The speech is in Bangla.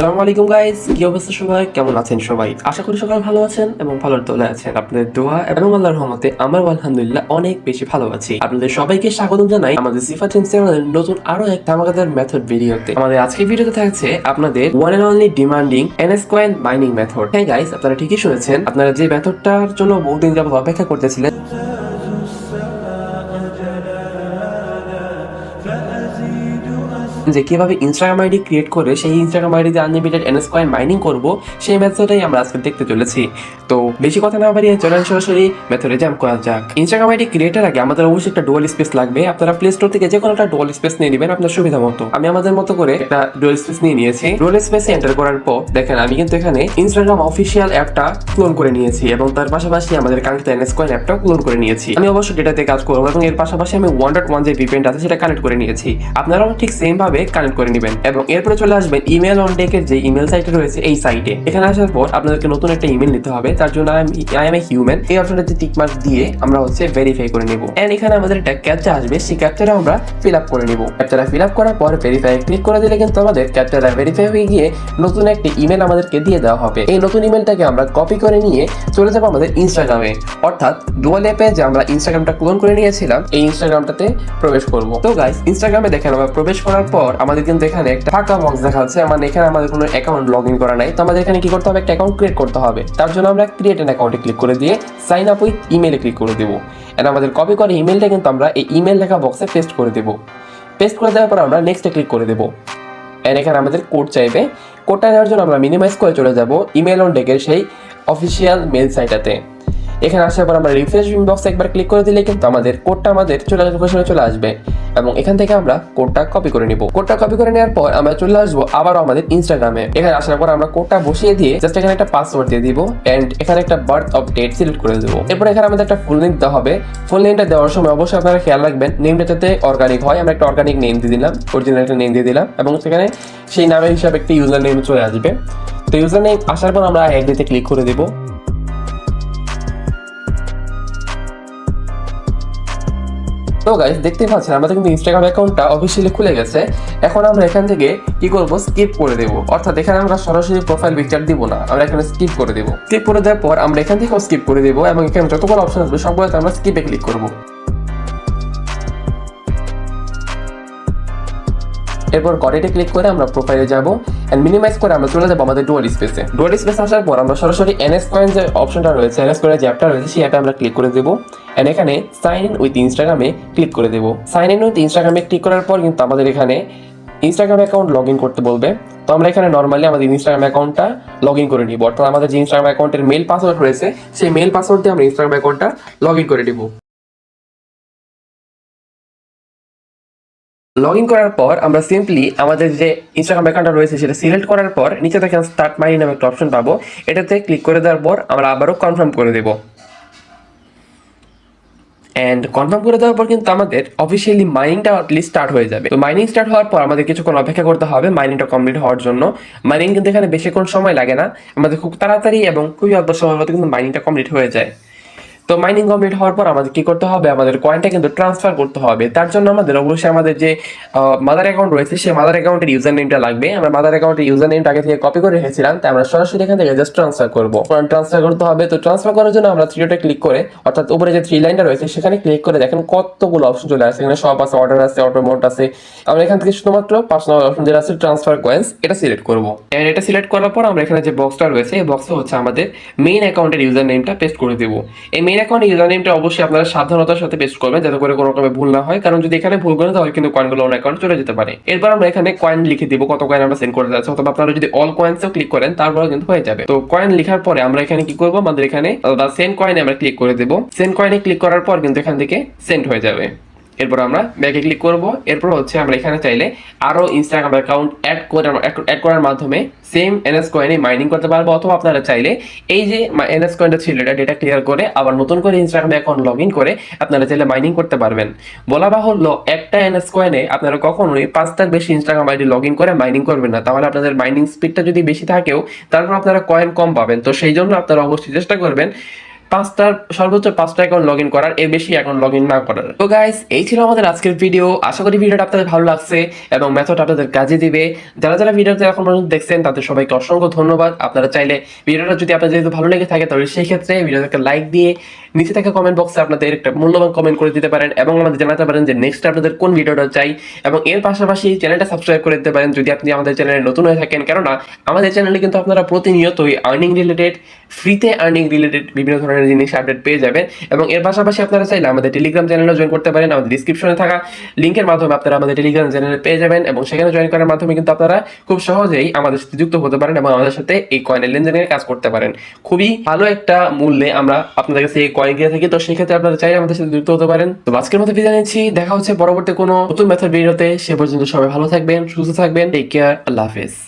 আসসালামু আলাইকুম গাইস কি অবস্থা সবাই? কেমন আছেন সবাই? আশা করি সবাই ভালো আছেন এবং ভালোর দলে আছেন। আপনাদের দোয়া এবং আল্লাহর রহমতে আমার আলহামদুলিল্লাহ অনেক বেশি ভালো আছি। আপনাদের সবাইকে স্বাগত জানাই আমাদের সিফা টিম চ্যানেলের নতুন আরও এক ধামাকাদার মেথড ভিডিওতে আমাদের আজকের ভিডিওতে থাকছে আপনাদের one and only demanding NS coin mining method হ্যাঁ গাইস আপনারা ঠিকই শুনেছেন। আপনারা যে মেথডটার জন্য বহুদিন যাবত অপেক্ষা করতেছিলেন যে কীভাবে ইনস্টাগ্রাম আইডি ক্রিয়েট করে সেই ইনস্টাগ্রাম আইডি দিয়ে আনলিমিটেড এনএস কয়েন মাইনিং করব, সেই মেথডটাই আমরা আজকে দেখতে চলেছি। তো বেশি কথা না বাড়িয়ে চলেন সরাসরি মেথডে জাম্প করা যাক। ইনস্টাগ্রাম আইডি ক্রিয়েটের আগে আমাদের অবশ্যই একটা ডুয়াল স্পেস লাগবে। আপনারা প্লে স্টোর থেকে যে কোনো একটা ডুয়াল স্পেস নিয়ে নেবেন আপনার সুবিধা মতো। আমি আমাদের মতো করে একটা ডুয়াল স্পেস নিয়ে নিয়েছি। ডুয়াল স্পেসে এন্টার করার পর দেখেন, আমি কিন্তু এখানে ইনস্টাগ্রাম অফিসিয়াল অ্যাপটা ক্লোন করে নিয়েছি এবং তার পাশাপাশি আমাদের কাঙ্ক্ষিত এনএস কয়েন অ্যাপটাও ক্লোন করে নিয়েছি। আমি অবশ্যই ডেটাতে কাজ করব এবং এর পাশাপাশি আমি ওয়ান ডট ওয়ান যে ভিপিএনটা আছে সেটা কানেক্ট করে নিয়েছি। আপনারাও ঠিক সেম ভাবে কানেক্ট করে নেবেন এবং এরপরে চলে আসবেন ইমেল অন ডেকের যে ইমেল সাইটে রয়েছে এই সাইটে এখানে আসার পর আপনাদেরকে নতুন একটা ইমেল নিতে হবে, তার জন্য আই এম এ হিউম্যান এই অপশনটাতে টিক মার্ক দিয়ে আমরা হচ্ছে ভেরিফাই করে নেব। এন্ড এখানে আমাদের একটা ক্যাপচা আসবে, সেই ক্যাপচাটা আমরা ফিল আপ করে নেব। ক্যাপচাটা ফিল আপ করার পর ভেরিফাই ক্লিক করে দিলে কিন্তু আমাদের ক্যাপচাটা ভেরিফাই হয়ে গিয়ে নতুন একটা ইমেল আমাদেরকে দিয়ে দেওয়া হবে। এই নতুন ইমেলটাকে আমরা কপি করে নিয়ে চলে যাব আমাদের ইনস্টাগ্রামে অর্থাৎ ডুয়াল অ্যাপে যে আমরা ইনস্টাগ্রামটা ক্লোন করে নিয়েছিলাম, এই ইনস্টাগ্রামটাতে প্রবেশ করব। তো গাইস ইনস্টাগ্রামে দেখেন আমরা প্রবেশ করার পর আমাদের কিন্তু এখানে একটা ফাঁকা বক্স দেখা যাচ্ছে। মানে এখানে আমাদের কোনো অ্যাকাউন্ট লগ ইন করা নাই। তো আমাদের এখানে কি করতে হবে? একটা অ্যাকাউন্ট ক্রিয়েট করতে হবে। তার জন্য আমরা ক্রিয়েট অ্যান অ্যাকাউন্টে ক্লিক করে দিয়ে সাইন আপ উইথ ইমেলে ক্লিক করে দেবো। এন্ড আমাদের কপি করে ইমেলটা কিন্তু আমরা এই ইমেল লেখা বক্সে পেস্ট করে দেবো। পেস্ট করে দেওয়ার পর আমরা নেক্সটে ক্লিক করে দেবো। এন্ড এখানে আমাদের কোড চাইবে। কোডটা নেওয়ার জন্য আমরা মিনিমাইজ করে চলে যাব ইমেল অন ডেকের সেই অফিসিয়াল মেল সাইটাতে এখানে আসার পর আমরা রিফ্রেশ বক্স একবার ক্লিক করে দিলে কিন্তু আমাদের কোডটা আমাদের চলে লোকেশনে চলে আসবে। এবং এখান থেকে আমরা কোডটা কপি করে নিব। কোডটা কপি করে নেওয়ার পর আমরা চলে আসব আবারও আমাদের ইনস্টাগ্রামে এখানে আসার পর আমরা কোডটা বসিয়ে দিয়ে জাস্ট এখানে একটা পাসওয়ার্ড দিয়ে দিব এন্ড এখানে একটা বার্থ অফ ডেট সিলেক্ট করে দেবো। এরপর এখানে আমাদের একটা ফুল নেম দিতে হবে। ফুল নেমটা দেওয়ার সময় অবশ্যই আপনারা খেয়াল রাখবেন নেমটা যাতে অর্গানিক হয়, আমরা একটা অর্গানিক নেম দিয়ে দিলাম অরিজিনাল একটা নেম দিয়ে দিলাম এবং সেখানে সেই নামের হিসাবে একটা ইউজার নেম চলে আসবে। তো ইউজার নেম আসার পর আমরা অ্যাগ্রিতে ক্লিক করে দেবো। তো গাইজ দেখতেই পাচ্ছেন, আমাদের কিন্তু ইনস্টাগ্রাম অ্যাকাউন্টটা অফিসিয়ালি খুলে গেছে। এখন আমরা এখান থেকে কি করব? স্কিপ করে দেব। অর্থাৎ এখানে আমরা সরাসরি প্রোফাইল পিকচার দিব না। আমরা এখানে স্কিপ করে দেব। স্কিপ করে দেওয়ার পর আমরা এখান থেকেও স্কিপ করে দেব এবং এখানে যতগুলো অপশন আসবে, সবগুলোতে আমরা স্কিপে ক্লিক করব। এরপর করেটে ক্লিক করে আমরা প্রোফাইলে যাব এন্ড মিনিমাইজ করে আমরা চলে যাব আমাদের ডুয়াল স্পেসে ডুয়াল স্পেস আসার পর আমরা সরাসরি এনএস কয়েন যে অপশনটা রয়েছে এনএস কয়েনের যে অ্যাপটা রয়েছে সেই অ্যাপে আমরা ক্লিক করে দেবো এন্ড এখানে সাইন ইন উইথ ইনস্টাগ্রামে ক্লিক করে দেবো। সাইন ইন উইথ ইনস্টাগ্রামে ক্লিক করার পর কিন্তু আমাদের এখানে ইনস্টাগ্রাম অ্যাকাউন্ট লগ ইন করতে বলবে। তো আমরা এখানে নর্মালি আমাদের ইনস্টাগ্রাম অ্যাকাউন্টটা লগ ইন করে নিব। অর্থাৎ আমাদের যে ইনস্টাগ্রাম অ্যাকাউন্টের মেল পাসওয়ার্ড রয়েছে, সেই মেল পাসওয়ার্ড দিয়ে আমরা ইনস্টাগ্রাম অ্যাকাউন্টটা লগ ইন করে নিব। লগ ইন করার পর আমরা সিম্পলি আমাদের যে ইনস্টাগ্রাম অ্যাকাউন্টটা রয়েছে সেটা সিলেক্ট করার পর নিচে দেখেন স্টার্ট মাই নামে একটা অপশন পাবো। এটাতে ক্লিক করে দেওয়ার পর আমরা আবারও কনফার্ম করে দেবো। অ্যান্ড কনফার্ম করে দেওয়ার পর কিন্তু আমাদের অফিসিয়ালি মাইনিংটা অ্যাটলিস্ট স্টার্ট হয়ে যাবে। তো মাইনিং স্টার্ট হওয়ার পর আমাদের কিছুক্ষণ অপেক্ষা করতে হবে মাইনিংটা কমপ্লিট হওয়ার জন্য। মাইনিং কিন্তু এখানে বেশিক্ষণ সময় লাগে না। আমাদের খুব তাড়াতাড়ি এবং খুবই অল্প সময়ের মধ্যে কিন্তু মাইনিংটা কমপ্লিট হয়ে যায়। তো মাইনিং কমপ্লিট হওয়ার পর আমাদের কি করতে হবে? আমাদের কয়েনটা কিন্তু ট্রান্সফার করতে হবে। তার জন্য আমাদের অবশ্যই আমাদের যে মাদার অ্যাকাউন্ট রয়েছে, সেই মাদার অ্যাকাউন্টের ইউজার নেমটা লাগবে। আমরা মাদার অ্যাকাউন্টের ইউজার নেমটা আগে থেকে কপি করে রেখেছিলাম, তাই আমরা সরাসরি এখান থেকে জাস্ট ট্রান্সফার করব। ট্রান্সফার করতে হবে। তো ট্রান্সফার করার জন্য আমরা থ্রিটা ক্লিক করে, অর্থাৎ উপরে যে থ্রি লাইনটা রয়েছে, সেখানে ক্লিক করে দেখেন কতগুলো অপশন চলে আসে। এখানে সব আছে অর্ডার আছে অটোমোট আছে। আমরা এখান থেকে শুধুমাত্র পার্সোনাল অপশন যেটা আছে ট্রান্সফার কয়েন্স এটা সিলেক্ট করব। এটা সিলেক্ট করার পর আমরা এখানে যে বক্সটা রয়েছে, এই বক্সে হচ্ছে আমাদের মেইন অ্যাকাউন্টের ইউজার নেমটা পেস্ট করে দেবো। এই মেইন অ্যাকাউন্টের ইউজার নেমটা অবশ্যই আপনারা সাবধানতার সাথে পেস্ট করবেন, যাতে করে কোনো রকমের ভুল না হয়। কারণ যদি এখানে ভুল করেন, তাহলে কিন্তু কয়েনগুলো অন্য অ্যাকাউন্ট চলে যেতে পারে। এরপর আমরা এখানে কয়েন লিখে দিব, কত কয়েন আমরা সেন্ড করতে যাচ্ছি। অথবা আপনারা যদি অল কয়েন্সও ক্লিক করেন তারপরে কিন্তু হয়ে যাবে। তো কয়েন লেখার পরে আমরা এখানে কি করব? আমাদের এখানে সেন্ড কয়েনে আমরা ক্লিক করে দেবো। সেন্ড কয়েনে ক্লিক করার পর কিন্তু এখান থেকে সেন্ড হয়ে যাবে। এরপর আমরা ব্যাকে ক্লিক করব। এরপর হচ্ছে আমরা এখানে চাইলে আরও ইনস্টাগ্রাম অ্যাকাউন্ট অ্যাড করে অ্যাড করার মাধ্যমে সেম এনএস কয়েনে মাইনিং করতে পারব। অথবা আপনারা চাইলে এই যে এনএস কয়েনটা ছিল, এটা ডেটা ক্লিয়ার করে আবার নতুন করে ইনস্টাগ্রাম অ্যাকাউন্ট লগ ইন করে আপনারা চাইলে মাইনিং করতে পারবেন। বলা বাহুল্য, একটা এনএস কয়েনে আপনারা কখনোই পাঁচটার বেশি ইনস্টাগ্রাম আইডি লগ ইন করে মাইনিং করবেন না। তাহলে আপনাদের মাইনিং স্পিডটা যদি বেশি থাকেও, তারপর আপনারা কয়েন কম পাবেন। তো সেই জন্য আপনারা অবশ্যই চেষ্টা করবেন পাঁচটার, সর্বোচ্চ পাঁচটা অ্যাকাউন্ট লগ ইন করার, এর বেশি অ্যাকাউন্ট লগ ইন না করার। তো গাইস এই ছিল আমাদের আজকের ভিডিও আশা করি ভিডিওটা আপনাদের ভালো লাগছে এবং মেথড আপনাদের কাজে দিবে। যারা যারা ভিডিওতে এখন পর্যন্ত দেখছেন, তাদের সবাইকে অসংখ্য ধন্যবাদ। আপনারা চাইলে ভিডিওটা যদি আপনাদের যেহেতু ভালো লেগে থাকে, তাহলে সেই ক্ষেত্রে ভিডিওটাকে লাইক দিয়ে নিচে থাকা কমেন্ট বক্সে আপনাদের একটা মূল্যবান কমেন্ট করে দিতে পারেন এবং আমাদের জানাতে পারেন যে নেক্সট আপনাদের কোন ভিডিওটা চাই এবং এর পাশাপাশি চ্যানেলটা সাবস্ক্রাইব করে দিতে পারেন যদি আপনি আমাদের চ্যানেলে নতুন হয়ে থাকেন। কেননা, আমাদের চ্যানেলে কিন্তু আপনারা প্রতিনিয়তই আর্নিং রিলেটেড ফ্রিতে আর্নিং রিলেটেড বিভিন্ন ধরনের জিনিস আপডেট পেয়ে যাবেন। এবং এর পাশাপাশি আপনারা চাইলে আমাদের টেলিগ্রাম চ্যানেলে জয়েন করতে পারেন। আমাদের ডিসক্রিপশনে থাকা লিঙ্কের মাধ্যমে আপনারা আমাদের টেলিগ্রাম চ্যানেলে পেয়ে যাবেন এবং সেখানে জয়েন করার মাধ্যমে কিন্তু আপনারা খুব সহজেই আমাদের সাথে যুক্ত হতে পারেন এবং আমাদের সাথে এই কয়েনের লেনদেনের কাজ করতে পারেন। খুবই ভালো একটা মূল্যে আমরা আপনাদের কাছে এই কয়েন দিয়ে থাকি। তো সেক্ষেত্রে আপনারা চাইলে আমাদের সাথে যুক্ত হতে পারেন। তো আজকের মতো বিদায় নিচ্ছি। দেখা হচ্ছে পরবর্তী কোনো নতুন মেথড ভিডিওতে সে পর্যন্ত সবাই ভালো থাকবেন, সুস্থ থাকবেন। টেক কেয়ার আল্লাহ হাফেজ।